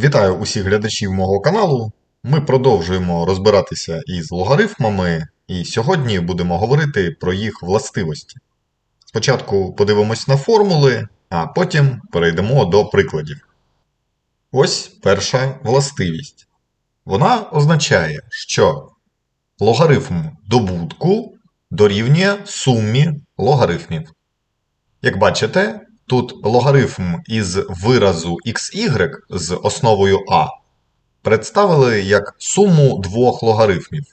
Вітаю усіх глядачів мого каналу. Ми продовжуємо розбиратися із логарифмами, і сьогодні будемо говорити про їх властивості. Спочатку подивимось на формули, а потім перейдемо до прикладів. Ось перша властивість. Вона означає, що логарифм добутку дорівнює сумі логарифмів. Як бачите, тут логарифм із виразу xy з основою a представили як суму двох логарифмів.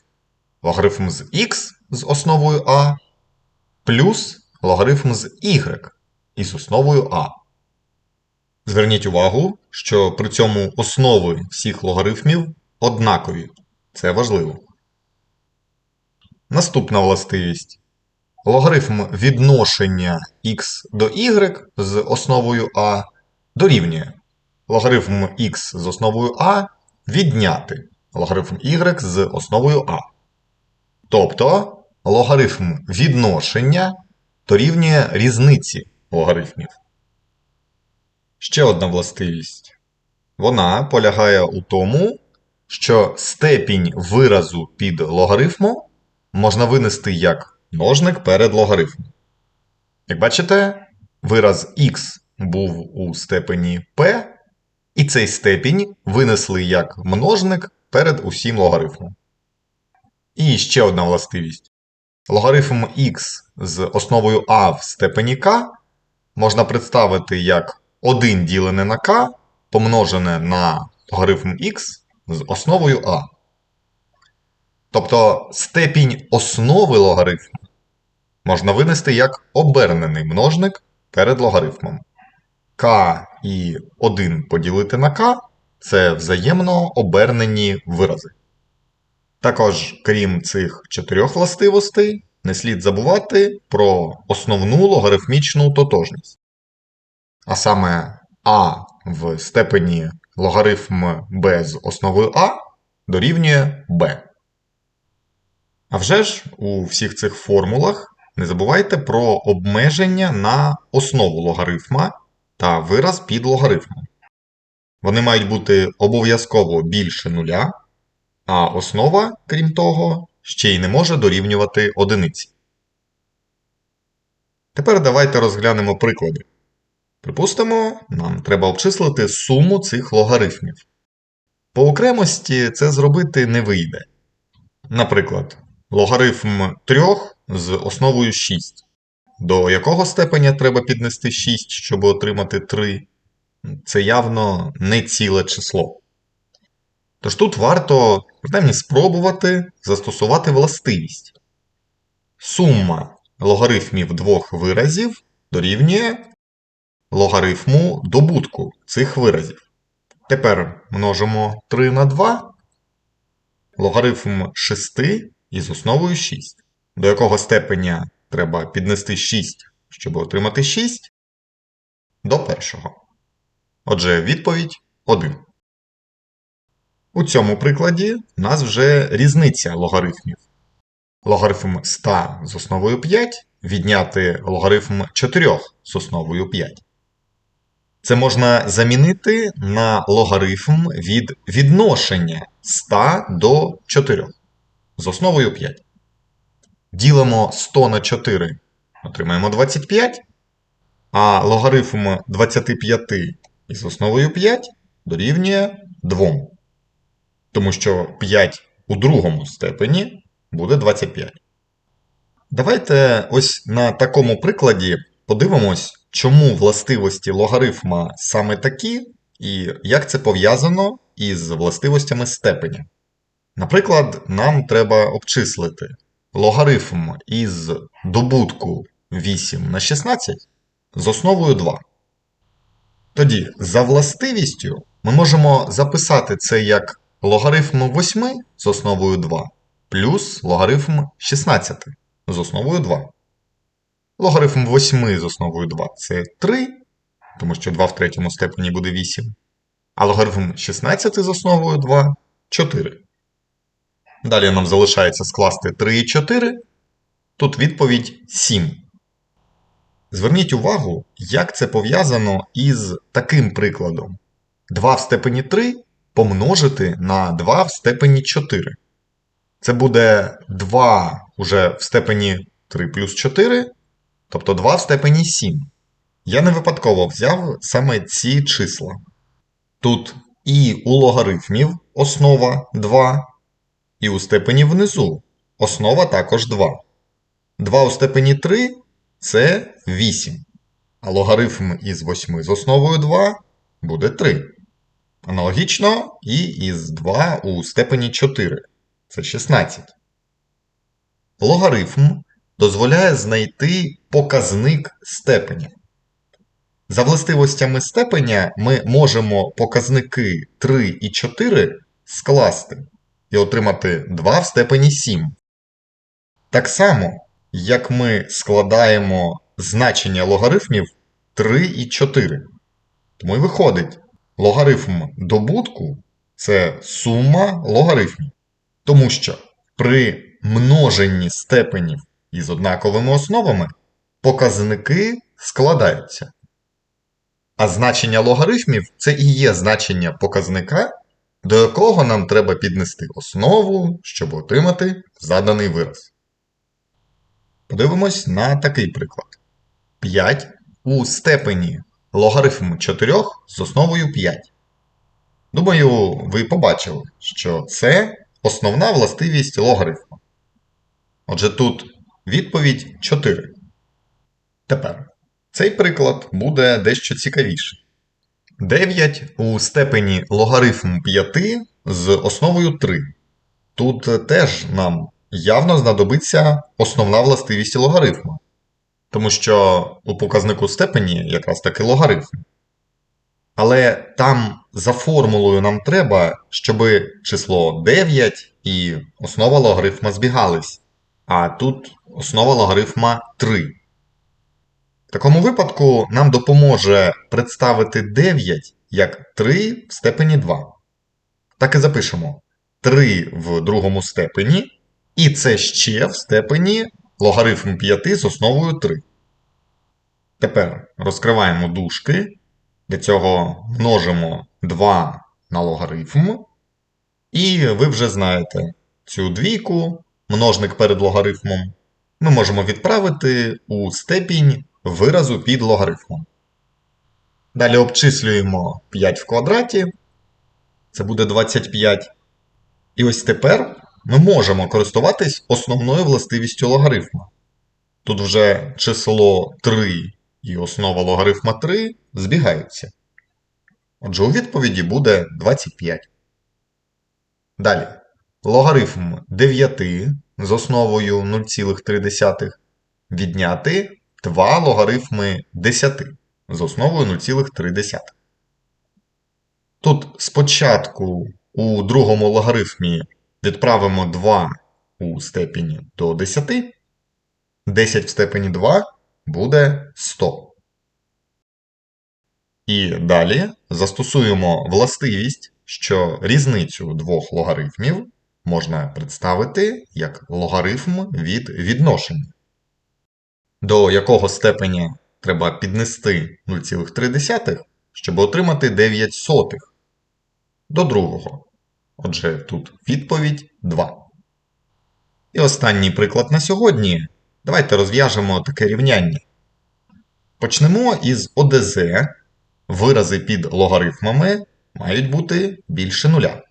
Логарифм з x з основою a плюс логарифм з y із основою a. Зверніть увагу, що при цьому основи всіх логарифмів однакові. Це важливо. Наступна властивість. Логарифм відношення x до y з основою a дорівнює логарифм x з основою a відняти логарифм y з основою a. Тобто логарифм відношення дорівнює різниці логарифмів. Ще одна властивість. Вона полягає у тому, що степінь виразу під логарифмом можна винести як множник перед логарифмом. Як бачите, вираз x був у степені p, і цей степінь винесли як множник перед усім логарифмом. І ще одна властивість. Логарифм x з основою a в степені k можна представити як 1 ділене на k помножене на логарифм x з основою a. Тобто степінь основи логарифму можна винести як обернений множник перед логарифмом. k і 1 поділити на k це взаємно обернені вирази. Також, крім цих чотирьох властивостей, не слід забувати про основну логарифмічну тотожність. А саме а в степені логарифм b з основою a дорівнює b. А вже ж у всіх цих формулах не забувайте про обмеження на основу логарифма та вираз під логарифмом. Вони мають бути обов'язково більше нуля, а основа, крім того, ще й не може дорівнювати одиниці. Тепер давайте розглянемо приклади. Припустимо, нам треба обчислити суму цих логарифмів. По окремості це зробити не вийде. Наприклад, логарифм 3 з основою 6. До якого степеня треба піднести 6, щоб отримати 3? Це явно не ціле число. Тож тут варто принаймні спробувати застосувати властивість. Сума логарифмів двох виразів дорівнює логарифму добутку цих виразів. Тепер множимо 3 на 2, логарифм 6 із основою 6. До якого степеня треба піднести 6, щоб отримати 6? До першого. Отже, відповідь 1. У цьому прикладі у нас вже різниця логарифмів. Логарифм 100 з основою 5 відняти логарифм 4 з основою 5. Це можна замінити на логарифм від відношення 100 до 4 з основою 5. Ділимо 100 на 4, отримаємо 25, а логарифм 25 із основою 5 дорівнює 2. Тому що 5 у другому степені буде 25. Давайте ось на такому прикладі подивимось, чому властивості логарифма саме такі, і як це пов'язано із властивостями степеня. Наприклад, нам треба обчислити логарифм із добутку 8 на 16 з основою 2. Тоді, за властивістю, ми можемо записати це як логарифм 8 з основою 2 плюс логарифм 16 з основою 2. Логарифм 8 з основою 2 це 3, тому що 2 в третьому степені буде 8. А логарифм 16 з основою 2 4. Далі нам залишається скласти 3 і 4. Тут відповідь 7. Зверніть увагу, як це пов'язано із таким прикладом. 2 в степені 3 помножити на 2 в степені 4. Це буде 2 уже в степені 3 плюс 4, тобто 2 в степені 7. Я не випадково взяв саме ці числа. Тут і у логарифмів основа 2, і у степені внизу основа також 2. 2 у степені 3 це 8. А логарифм із 8 з основою 2 буде 3. Аналогічно і із 2 у степені 4 це 16. Логарифм дозволяє знайти показник степеня. За властивостями степеня ми можемо показники 3 і 4 скласти і отримати 2 в степені 7. Так само, як ми складаємо значення логарифмів 3 і 4. Тому й виходить, логарифм добутку це сума логарифмів. Тому що при множенні степенів із однаковими основами показники складаються. А значення логарифмів це і є значення показника, до якого нам треба піднести основу, щоб отримати заданий вираз. Подивимось на такий приклад. 5 у степені логарифму 4 з основою 5. Думаю, ви побачили, що це основна властивість логарифму. Отже, тут відповідь 4. Тепер цей приклад буде дещо цікавіший. 9 у степені логарифм 5 з основою 3. Тут теж нам явно знадобиться основна властивість логарифму. Тому що у показнику степені якраз таки логарифм. Але там за формулою нам треба, щоб число 9 і основа логарифма збігались. А тут основа логарифма 3. В такому випадку нам допоможе представити 9 як 3 в степені 2. Так і запишемо 3 в другому степені, і це ще в степені логарифм 5 з основою 3. Тепер розкриваємо дужки. Для цього множимо 2 на логарифм. І ви вже знаєте цю двійку, множник перед логарифмом, ми можемо відправити у степінь виразу під логарифмом. Далі обчислюємо 5 в квадраті. Це буде 25. І ось тепер ми можемо користуватись основною властивістю логарифма. Тут вже число 3 і основа логарифма 3 збігаються. Отже, у відповіді буде 25. Далі. Логарифм 9 з основою 0,3 відняти 2 логарифми 10 з основою 0,3. Тут спочатку у другому логарифмі відправимо 2 у степені до 10. 10 в степені 2 буде 100. І далі застосуємо властивість, що різницю двох логарифмів можна представити як логарифм від відношення, до якого степеня треба піднести 0,3, щоб отримати 9 сотих до другого. Отже, тут відповідь 2. І останній приклад на сьогодні. Давайте розв'яжемо таке рівняння. Почнемо із ОДЗ. Вирази під логарифмами мають бути більше нуля.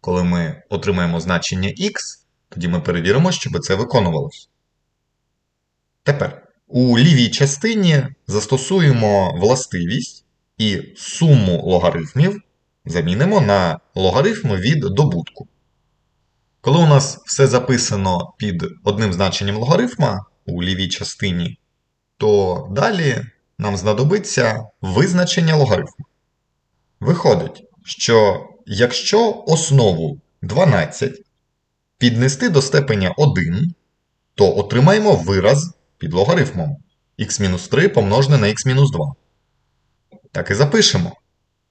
Коли ми отримаємо значення х, тоді ми перевіримо, щоб це виконувалось. Тепер у лівій частині застосуємо властивість і суму логарифмів замінимо на логарифм від добутку. Коли у нас все записано під одним значенням логарифма у лівій частині, то далі нам знадобиться визначення логарифму. Виходить, що якщо основу 12 піднести до степеня 1, то отримаємо вираз під логарифмом х-3 помножене на х-2. Так і запишемо,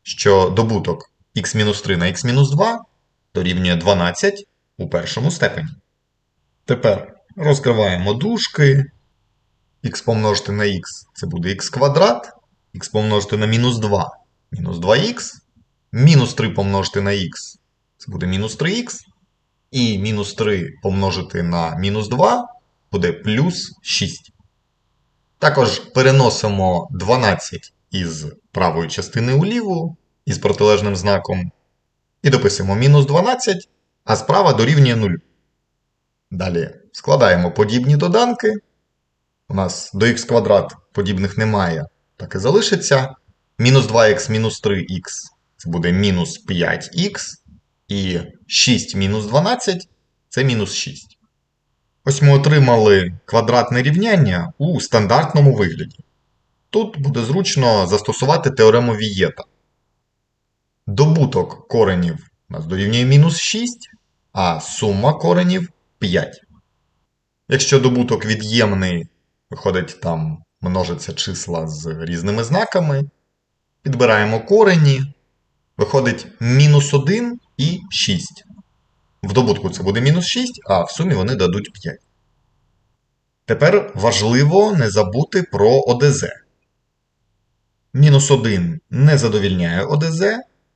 що добуток х-3 на х-2 дорівнює 12 у першому степені. Тепер розкриваємо дужки. х помножити на х це буде х квадрат, х помножити на мінус 2 мінус 2х мінус 3 помножити на х це буде мінус 3х. І мінус 3 помножити на мінус 2 буде плюс 6. Також переносимо 12 із правої частини у ліву із протилежним знаком. І дописуємо мінус 12, а справа дорівнює 0. Далі складаємо подібні доданки. У нас до х квадрат подібних немає, так і залишиться. Мінус 2х мінус 3х це буде мінус 5х. І 6 мінус 12 це мінус 6. Ось ми отримали квадратне рівняння у стандартному вигляді. Тут буде зручно застосувати теорему Вієта. Добуток коренів у нас дорівнює мінус 6, а сума коренів 5. Якщо добуток від'ємний, виходить, там множиться числа з різними знаками, підбираємо корені, виходить мінус 1 і 6. В добутку це буде мінус 6, а в сумі вони дадуть 5. Тепер важливо не забути про ОДЗ. Мінус 1 не задовільняє ОДЗ,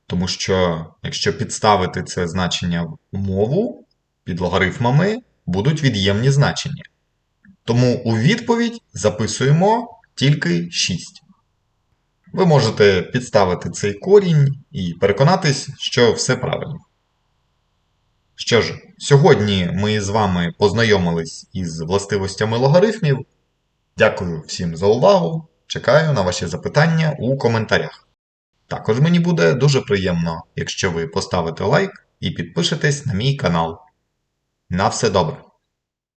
тому що, якщо підставити це значення в умову, під логарифмами будуть від'ємні значення. Тому у відповідь записуємо тільки 6. Ви можете підставити цей корінь і переконатись, що все правильно. Що ж, сьогодні ми з вами познайомились із властивостями логарифмів. Дякую всім за увагу. Чекаю на ваші запитання у коментарях. Також мені буде дуже приємно, якщо ви поставите лайк і підпишетесь на мій канал. На все добре!